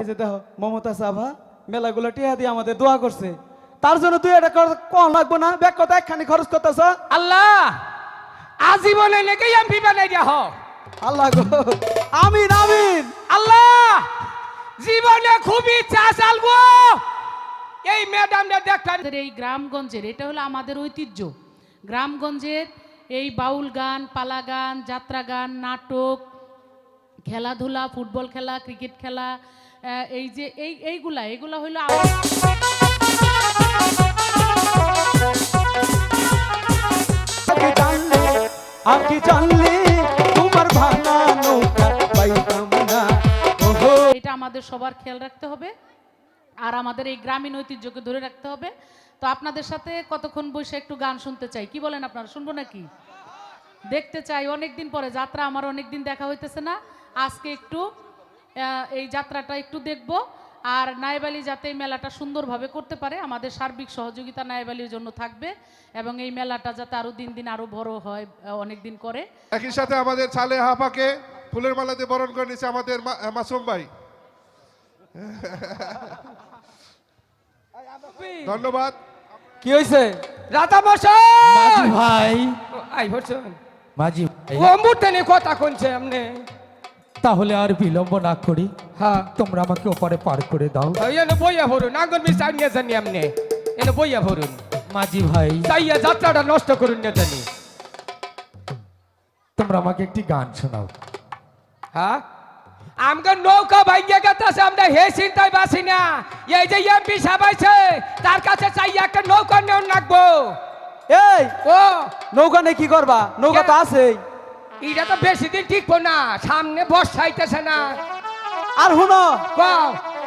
এই যে দেখো মমতা সাভা মেলাগুলো টিয়া দিয়ে আমাদের দোয়া করছে। তার জন্য তুই এটা কম লাগবো না। ব্যাগ কত? একখানি খরচ করতেছ? আল্লাহ! আজীবনে নাকি এমপি বানাই দিয়া হ আল্লাহ গো। আমিন আমিন। আল্লাহ! জীবনে খুবই চা চালবো এই ম্যাডামটা দেখতেন আমাদের এই গ্রামগঞ্জের এটা হলো আমাদের ঐতিহ্য। গ্রামগঞ্জের এই বাউল গান পালা গান যাত্রা গান নাটক খেলাধুলা ফুটবল খেলা ক্রিকেট খেলা এই যে এই এইগুলা এগুলা হইল আম- জানলে তোমার ভাঙা নৌকা পাইতাম না। এটা আমাদের সবার খেয়াল রাখতে হবে আর আমাদের এই গ্রামীণ ঐতিহ্যকে ধরে রাখতে হবে। তো আপনাদের সাথে কতক্ষণ বসে একটু গান শুনতে চাই? কি বলেন আপনারা শুনব নাকি? দেখতে চাই অনেক দিন পরে যাত্রা আমার অনেক দিন দেখা হইতেছে না। আজকে একটু এই যাত্রাটা একটু দেখব। আর নাইবালি যাতে এই মেলাটা সুন্দরভাবে করতে পারে আমাদের সার্বিক সহযোগিতা নাইবালির জন্য থাকবে এবং এই মেলাটা যাতে আরও দিন দিন আরও বড় হয় অনেক দিন করে। একই সাথে আমাদের ছালে হাফাকে ফুলের মালাতে বরণ করে নিচ্ছে আমাদের মাসুম ভাই। ধন্যবাদ। কি হয়েছে রাধা মশাই! ভাই। আই হচ্ছেন মাঝি ভাই। ও মুহূর্তে কথা কোনছে আমনে। তাহলে আর বিলম্ব না করি। হ্যাঁ। তোমরা আমাকে ওপারে পার করে দাও। বইয়া ভরুন আঙ্গন মিস আনিয়ে জানি আমনে। বইয়া ভরুন মাঝি ভাই। তাইয়া যাত্রাটা নষ্ট করুন না জানি। তোমরা আমাকে একটি গান শোনাও। হ্যাঁ? আমগো নৌকা ভাইয়া গেছে আমরা হে চিন্তায় বাসি না। এই যে এমপি সাবাইছে তার কাছে চাই একটা নৌকা নেও নাকবো এই ও। নৌকা নেই কি করবা? নৌকা তো আছেই। এটা তো বেশি দিন টিকবো না সামনে বর্ষা আইতেছে না। আর হুনো কও।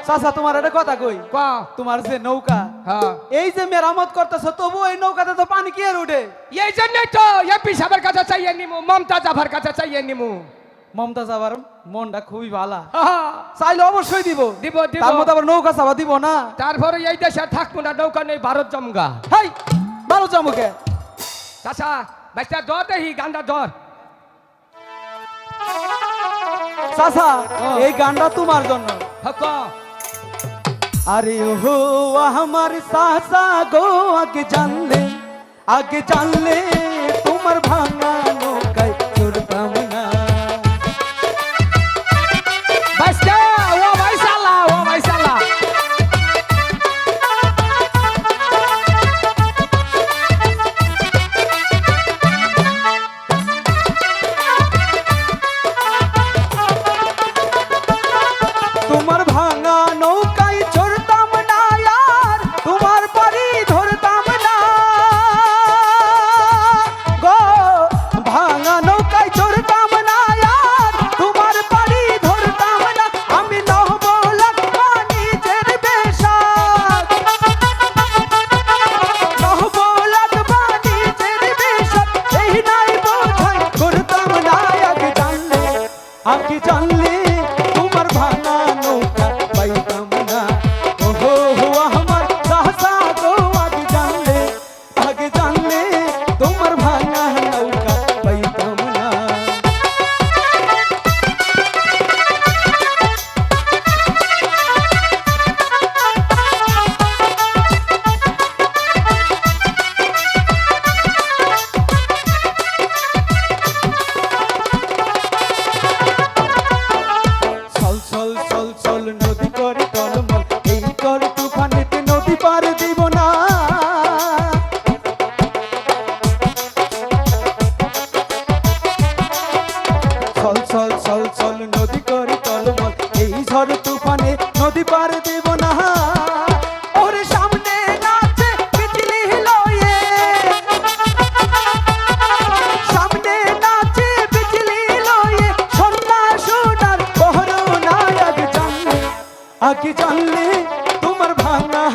চাচা তোমার একটা কথা কই? কও। তোমার যে নৌকা হ্যাঁ। এই যে মেরামত করতেছ তবু এই নৌকাতে তো পানি কি উঠে এই জন্যই তো এমপি সাহেবের কাছে চাইয়ে নিমু মমতা জাফার কাছে চাইয়ে নিমু। মমতাজ আবার মনটা খুবই ভালা। চাইলে অবশ্যই দিব। দিব দিব। তার মধ্যে আবার নৌকা চাবা দিব না। তারপরে এই দেশে আর থাকব না নৌকা নেই ভারত জমগা। হাই ভালো চামুকে চাষা বাইসা দর দেখি গান্ডা দর চাচা এই গানটা তোমার জন্য। আরে ওহো আমার চাচা গো আগে জানলে আগে জানলে তোমার ভাঙা পার দিব না। ওরে সামনে নাচে বিজলি লয়ে সামনে নাচে বিজলি লয়ে সন্ধ্যা সোনার বহরো না আগে জানলে। আগে জানলে তোমার ভাঙা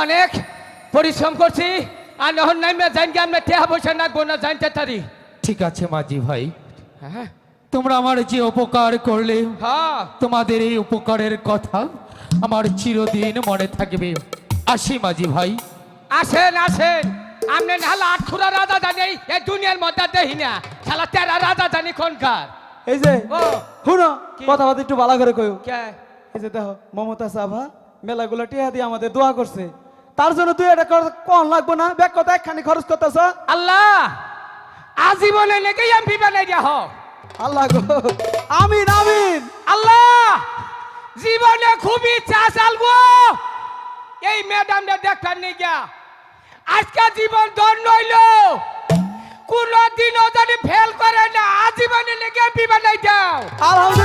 অনেক পরিশ্রম করছি আর নহন নামে জানকে আমরা টেহা পয়সা নাকবো না জানতে তারি। ঠিক আছে মাঝি ভাই। হ্যাঁ। তোমরা আমার যে উপকার করলে হ্যাঁ। তোমাদের এই উপকারের কথা আমার চিরদিন মনে থাকবে। আসি মাঝি ভাই। আসেন আসেন। আপনি নাহলে আটখুরা রাজা জানি এই দুনিয়ার মধ্যে দেখি না। শালা তেরা রাজা জানি কোনকার। এই যে ও। শুনো বাদ একটু ভালো করে কইও। কে? এই যে দেখো মমতা সাভা মেলাগুলো টিয়া দিয়ে আমাদের দোয়া করছে। তার জন্য তুই এটা কম লাগবো না। ব্যাগ কথা একখানি খরচ করতেছ? আল্লাহ আজীবনে নাকি এমপি বানাই দিয়া হোক আল্লাহ গো আমিন আমিন। আল্লাহ জীবনে খুবই ইচ্ছা চাল গো এই ম্যাডামটা দেখার নেই গা আজকে জীবন ধন্য হইল। কোন দিনও যদি ফেল করে না। আজীবনে নাকি এমপি বানাই দাও। আলহামদুলিল্লাহ।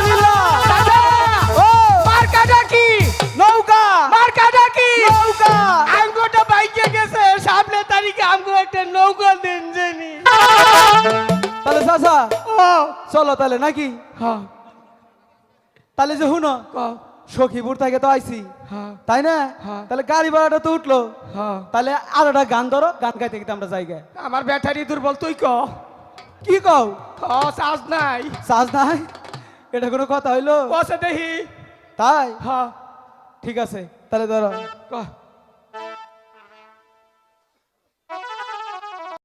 নৌকা দিন জানি। তাহলে চাচা চলো তাহলে নাকি? তাহলে যে সখীপুর থেকে তো আইছি। তাই না। তাহলে গাড়ি ভাড়াটা তো উঠল। তাহলে আর একটা গান ধরো গান গাইতে আমরা জায়গায় আমার ব্যাটারি দুর্বল তুই ক। কি কও? চার্জ নাই। চার্জ নাই? এটা কোনো কথা হইল? দেখি। তাই? হ্যাঁ ঠিক আছে তাহলে ধরো। ক।